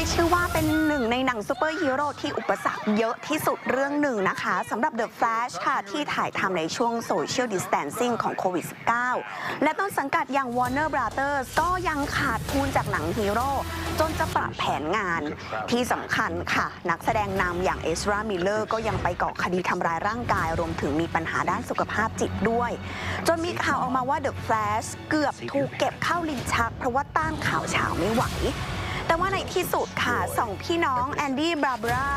ได้ชื่อว่าเป็นหนึ่งในหนังซูเปอร์ฮีโร่ที่อุปสรรคเยอะที่สุดเรื่องหนึ่งนะคะสำหรับ The Flash ค่ะ ที่ถ่ายทำในช่วง Social Distancing ของโควิด -19 และต้นสังกัดอย่าง Warner Brothers ก็ยังขาดทุนจากหนังฮีโร่จนจะปรับแผนงานที่สำคัญค่ะ นักแสดงนำอย่างเอสรามิลเลอร์ก็ยังไปเกาะคดีทำร้ายร่างกาย รวมถึงมีปัญหาด้านสุขภาพจิตด้วย จนมีข่าวออกมาว่า The Flash เกือบถูกเก็บเข้าลิ้นชัก เพราะว่าต้านข่าวเช้าไม่ไหว ว่าในที่สุดค่ะสองพี่น้องแอนดี้บราบรา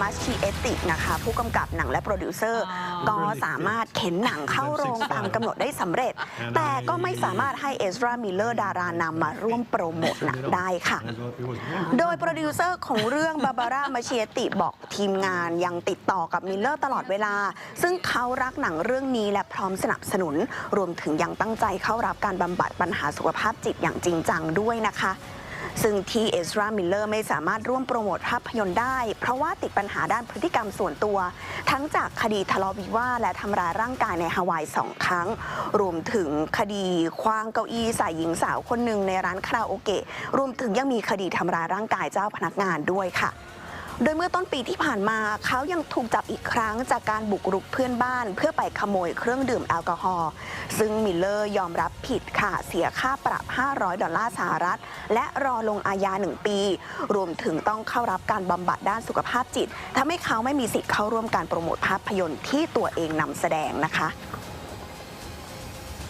มาชีเอตินะคะ ผู้กำกับหนังและโปรดิวเซอร์ ก็สามารถเข็นหนังเข้าโรงตามกำหนดได้สำเร็จ แต่ก็ไม่สามารถให้เอสรามิลเลอร์ดารานำมาร่วมโปรโมทหนังได้ค่ะ โดยโปรดิวเซอร์ของเรื่องบาบาร่ามาเชียติบอกทีมงานยังติดต่อกับมิลเลอร์ตลอดเวลา ซึ่งเขารักหนังเรื่องนี้และพร้อมสนับสนุน รวมถึงยังตั้งใจเข้ารับการบำบัดปัญหาสุขภาพจิตอย่างจริงจังด้วยนะคะ ซึ่งที่เอสรามิลเลอร์ไม่สามารถร่วมโปรโมทภาพยนตร์ได้ เพราะว่าติดปัญหาด้านพฤติกรรมส่วนตัว ทั้งจากคดีทะเลาะวิวาทและทำร้ายร่างกายในฮาวายสองครั้ง รวมถึงคดีคว้างเก้าอี้ใส่หญิงสาวคนหนึ่งในร้านคาราโอเกะรวมถึงยังมีคดีทำร้ายร่างกายเจ้าพนักงานด้วยค่ะ โดยเมื่อต้นปีที่ผ่านมาเขายังถูกจับอีกครั้งจากการบุกรุกเพื่อนบ้าน เพื่อไปขโมยเครื่องดื่มแอลกอฮอล์ซึ่งมิลเลอร์ยอมรับผิดค่ะ เสียค่าปรับ 500 ดอลลาร์สหรัฐ และรอลงอาญา 1 ปี รวมถึงต้องเข้ารับการบำบัดด้านสุขภาพจิตทำให้เขาไม่มีสิทธิ์เข้าร่วมการโปรโมทภาพยนตร์ที่ตัวเองนำแสดงนะคะ